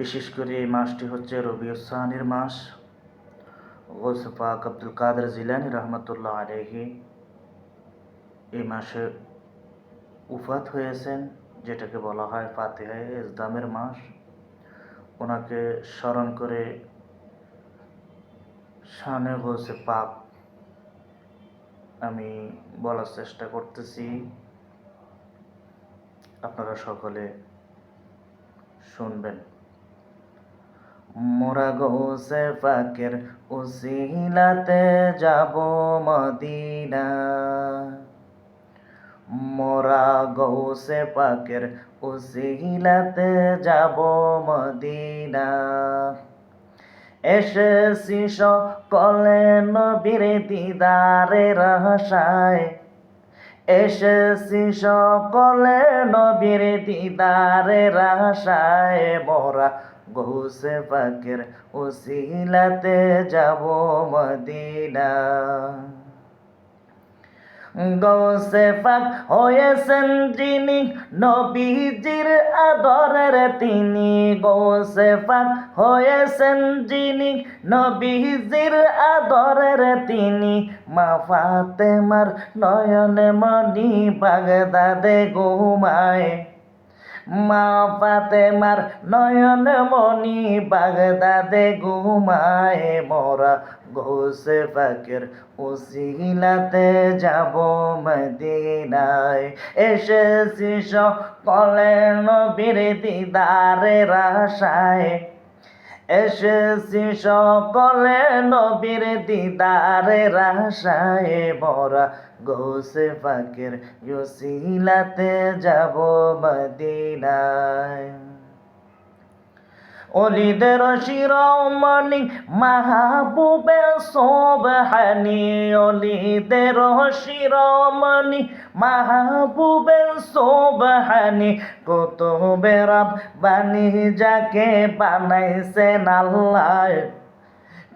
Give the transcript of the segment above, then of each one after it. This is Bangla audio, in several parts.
বিশেষ করে এই মাসটি হচ্ছে রবিউসানির মাস। গোসফাক আব্দুল কাদের জিলানি রহমতুল্লাহ আলহি এই মাসে উফাত হয়েছেন, যেটাকে বলা হয় ফাতেহায় ইসলামের মাস। ওনাকে স্মরণ করে শানে গোসে পাক আমি বলার চেষ্টা করতেছি। আপনারা সকলে শুনবেন। মোরা গোসে ফাকের উসিলাতে যাব মদিনা। মোরা গৌসে পাকের উসিলাতে যাব মদিনা। এসেছি সকলে নবীর দিদারে রহসায় এসেছি সকলে নবীর দিদারে রহসায় মোরা গৌসে পাকের উসিলাতে যাব মদিনা। গৌসে পাক হয়েছেন যিনি নবীজির আদরের তিনি। গৌসে পাক হয়েছেন যিনি নবীজির আদরের তিনি। মা ফাতেমার নয়নে মনি বাগদাদে ঘুমায়। মা ফাতেমার নয়ন মনি বাগদাদে ঘুমায় মোরা ঘোষে ফাকের উসিলাতে যাব মদিনায়। এসেছি সকলে নবীর দিদারে রাশায় এসেছি সকলে নবীর দিদারে রাশায় বরা গোসে ফাকের ইউসিলাতে যাব মদিনায়। অলিদের শিরোমণি, মাহবুবে সোবহানি। অলিদের শিরোমণি, মাহবুবে সোবহানি। কত বেরাব বানি যাকে বানাইছেন আল্লাহ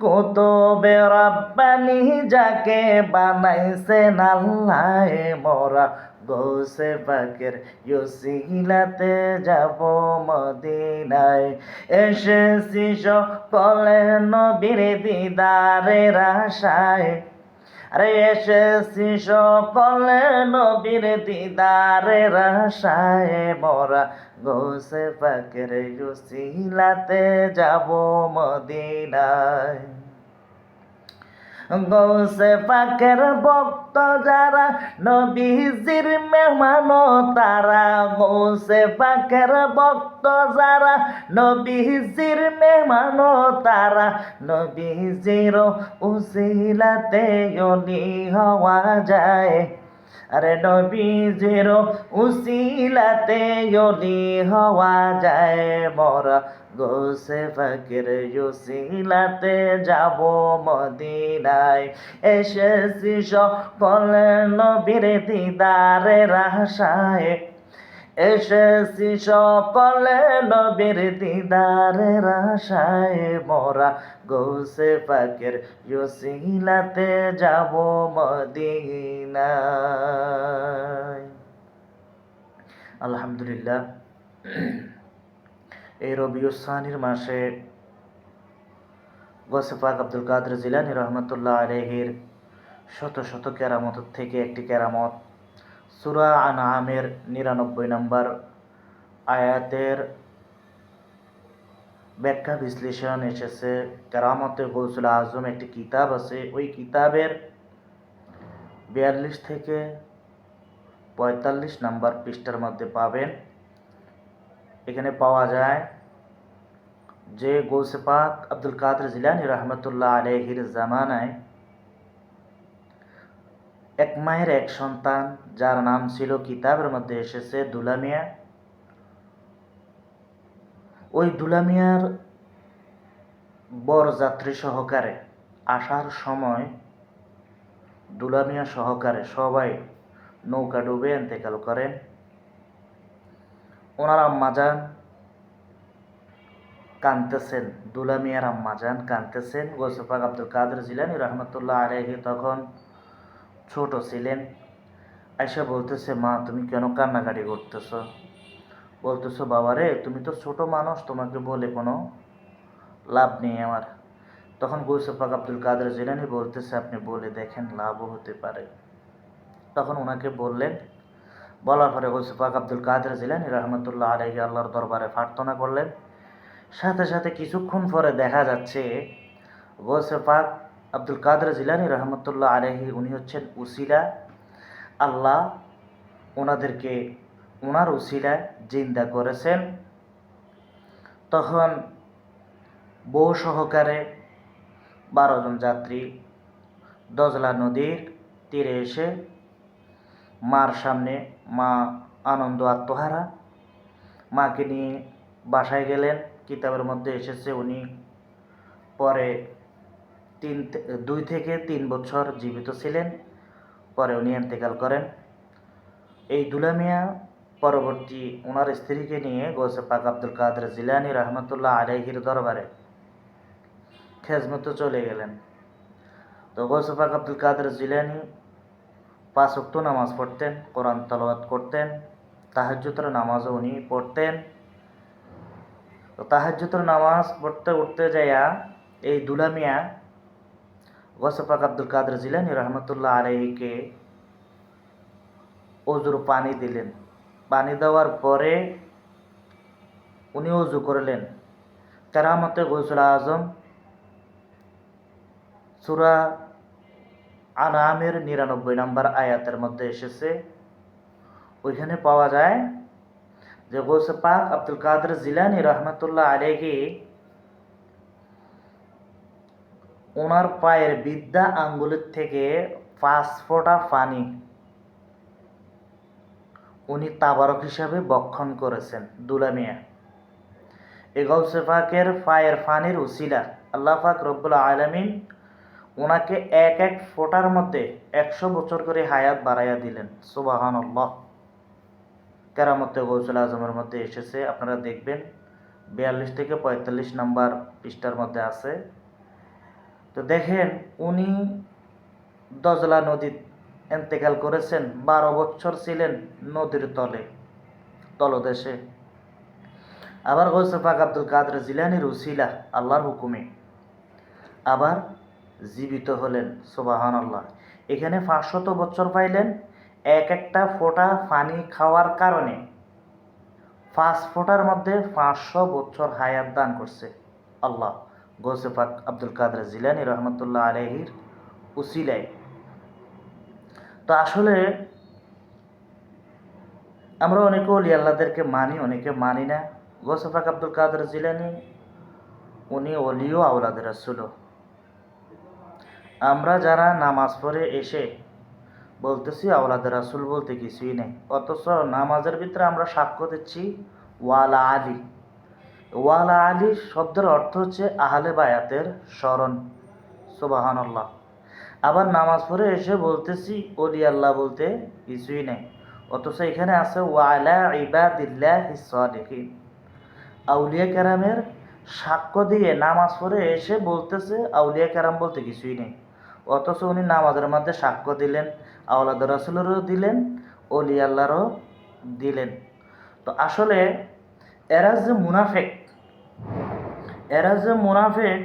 কত বেরাব্বানি যাকে বানাইছেন আল্লাহ মরা গোসে পাকের ইউসিলাতে যাব মদিনায়। এসেছি সকলে নবীর দিদারে রাশায় আরে এসেছি সকলে নবীর দিদারে রাশায় মরা গোসে পাকের ইউসিলাতে যাব মদিনায়। গৌসে পাকের ভক্ত যারা, নবীজির মেহমান তারা। গৌসে পাকের ভক্ত যারা, নবীজির মেহমান তারা। নবীজির উসিলাতে অলি হওয়া যায়। আরে নবীজির উসিলাতে অলি হওয়া যায়। মরা গোসে ফকির ইউসিলাতে যাব মদিনায়। এসেছি সকলে নবীর দিদারে রাশায় এসেছি সকলে নবীর দিদারে রাশায় মোরা গৌসে পাকের ইউসিলাতে যাব মদিনায়। আলহামদুলিল্লাহ। এই রবিউসানির মাসে গোসেফাক আব্দুল কাদের জিলানি রহমতুল্লাহ আলহির শত শত কেরামত থেকে একটি কেরামত। সুরা আনআমের নিরানব্বই নম্বর আয়াতের ব্যাখ্যা বিশ্লেষণ এসেছে। কেরামতে গৌসুল আজম একটি কিতাব আছে। ওই কিতাবের বিয়াল্লিশ থেকে পঁয়তাল্লিশ নাম্বার পৃষ্ঠার মধ্যে পাবেন। এখানে পাওয়া যায় যে গৌসে পাক আব্দুল কাদের জিলানি রহমতুল্লাহ আলহির জামানায় এক মায়ের এক সন্তান, যার নাম ছিল কিতাবের মধ্যে এসেছে দুলামিয়া ওই দুলামিয়ার বরযাত্রী সহকারে, আসার সময় দুলামিয়া সহকারে সবাই নৌকা ডুবে এন্তেকাল করেন। ওনার আম্মাজান কানতেছেন। দুলামিয়ার আম্মাজান কানতেছেন। গোসফাক আব্দুল কাদের জিলানি রহমতুল্লাহ আলাইহি তখন ছোট ছিলেন। আয়সা বলতেছে, মা, তুমি কেন কান্নাকাটি করতেছ? বলতেছো, বাবা রে, তুমি তো ছোট মানুষ, তোমাকে বলে কোনো লাভ নেই আমার। তখন গৌসফাক আব্দুল কাদের জিলানি বলতেছে, আপনি বলে দেখেন, লাভও হতে পারে। তখন ওনাকে বললেন, বলার পরে গৌসফাক আব্দুল কাদের জিলানি রহমতুল্লাহ আলহি আল্লাহর দরবারে প্রার্থনা করলেন। সাথে সাথে কিছুক্ষণ পরে দেখা যাচ্ছে গৌসফাক আব্দুল কাদের জিলানি রহমতুল্লাহ আলহি উনি হচ্ছেন উসিলা। আল্লাহ ওনাদেরকে, ওনার উসিলায় জিন্দা করেছেন। তখন বউ সহকারে বারো জন যাত্রী দজলা নদীর তীরে এসে মার সামনে মা আনন্দ আত্মহারা। মাকে নিয়ে বাসায় গেলেন, কিতাবের মধ্যে এসেছে উনি পরে তিন দুই থেকে তিন বছর জীবিত ছিলেন, পরে উনি ইন্তেকাল করেন। এই দুলামিয়া পরবর্তী ওনার স্ত্রীকে নিয়ে গোসে পাক আব্দুল কাদের জিলানি রহমতুল্লাহ আলাইহির দরবারে খেজমতে চলে গেলেন। তো গোসে পাক আব্দুল কাদের জিলানি পাঁচ নামাজ পড়তেন, কোরআন তলওয়াত করতেন তাহাজ্জুতের নামাজও উনি পড়তেন। তো তাহাজ্জুতের নামাজ পড়তে, উঠতে যাইয়া এই দুলামিয়া গোসফাক আব্দুল কাদের জিলানি রহমতুল্লাহ আলহীকে অজুর পানি দিলেন। পানি দেওয়ার পরে উনি অজু করলেন। কেরামতে গৌসুল আজম সুরা আনামের নিরানব্বই নম্বর আয়াতের মধ্যে এসেছে। ওইখানে পাওয়া যায় যে গৌসে পাক আব্দুল কাদের জিলানি রহমতুল্লাহ আলাইহি, ওনার পায়ের বিদ্যা আঙ্গুলের থেকে পাঁচ ফোঁটা পানি উনি তাবারক হিসাবে বক্ষণ করেছেন দুলামিয়া এ গৌসে পাকের পায়ের ফানির উসিলা। আল্লাহ পাক রব্বুল আলমিন ওনাকে এক এক ফোঁটার মধ্যে একশো বছর করে হায়াত বাড়াইয়া দিলেন। সুবাহান আল্লাহ কেরামতে গৌসুল আজমের মধ্যে এসেছে। আপনারা দেখবেন বিয়াল্লিশ থেকে পঁয়তাল্লিশ নাম্বার পৃষ্ঠার মধ্যে আছে। তো দেখেন, উনি দজলা নদী এন্তেকাল করেছেন, বারো বছর ছিলেন নদীর তলে, তলদেশে। আবার গৌসে পাক আব্দুল কাদের জিলানির উসিলা আল্লাহর হুকুমে। আবার জীবিত হলেন সুবাহান আল্লাহ এখানে পাঁচশত বছর পাইলেন এক একটা ফোঁটা পানি খাওয়ার কারণে পাঁচ ফোঁটার মধ্যে পাঁচশো বছর হায়াত দান করছে আল্লাহ। গৌসে পাক আব্দুল কাদের জিলানি রহমতুল্লাহ আলহির উসিলায়। তো আসলে আমরা অনেকে অলি আল্লাহদেরকে মানি, অনেকে মানি না। গৌসে পাক আব্দুল কাদের জিলানি, উনি অলিও আওলাদের রাসুলও। আমরা যারা নামাজ পড়ে এসে বলতেছি, আওলাদের রাসুল বলতে কিছুই নেই। অথচ নামাজের ভিতরে আমরা সাক্ষ্য দিচ্ছি, ওয়ালা আলী। ওয়ালা আলী শব্দের অর্থ হচ্ছে আহলে বায়াতের স্মরণ। সুবাহান্লাহ আবার নামাজ পড়ে এসে বলতেছি অলি আল্লাহ বলতে কিছুই নেই। অথচ এখানে আছে, ওয়ালা ইবাদিল্লাহ আউলিয়া কেরামের সাক্ষ্য দিয়ে নামাজ পড়ে এসে বলতেছে, আউলিয়া কেরাম বলতে কিছুই নেই। অথচ উনি নামাজের মধ্যে সাক্ষ্য দিলেন আওলাদ রাসুলেরও দিলেন অলি আল্লাহরও দিলেন। তো আসলে এরা যে মুনাফেক, এরা যে মুনাফেক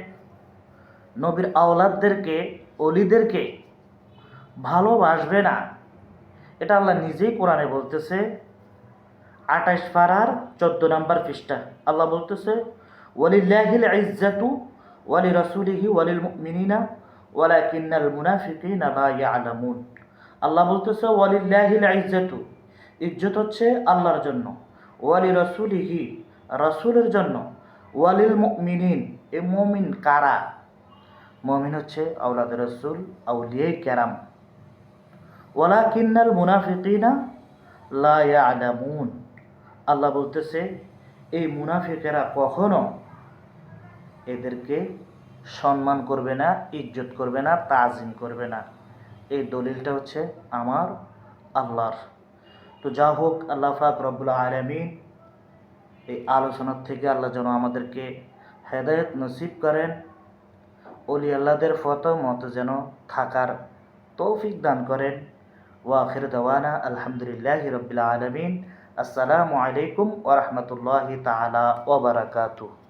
নবীর আওলাদদেরকে অলিদেরকে ভালোবাসবে না, এটা আল্লাহ নিজেই কোরআনে বলতেছে, আঠাশ পাড়ার চোদ্দ নম্বর পৃষ্ঠা। আল্লাহ বলতেছে, ওয়ালিল্লাহিল ইজ্জাতু ওয়ালি রাসূলিহি ওয়ালিল মুমিনিনা ওয়ালাকিন্নাল মুনাফিকিনা লা ইয়ালামুন। আল্লাহ বলতেছে, ওয়ালিল্লাহিল ইজ্জাতু। ইজ্জত হচ্ছে আল্লাহর জন্য। ওয়ালি রাসূলিহি রাসূলের জন্য। ওয়ালিল মুমিনিন, এ মমিন কারা? মমিন হচ্ছে আওলাদ রাসূল, আউলিয়ায়ে কেরাম। ওয়ালাকিন্নাল মুনাফিকিনা লা ইয়ালামুন। আল্লাহ বলতেছে, এই মুনাফিকেরা কখনো এদেরকে সম্মান করবে না, ইজ্জত করবে না, তাজিম করবে না। এই দলিলটা হচ্ছে আমার আল্লাহর। তো যা হোক, আল্লাহ ফাক রব্বুল আলমিন এই আলোচনার থেকে আল্লাহ যেন আমাদেরকে হেদায়ত নসিব করেন। অলি আল্লাহদের ফত, মত যেন থাকার তৌফিক দান করেন। ওয়াখির দেওয়ানা, আলহামদুলিল্লাহ রবিল আলমিন। আসসালামু আলাইকুম ওরহমতুল্লাহ তালা ওবরাকাতু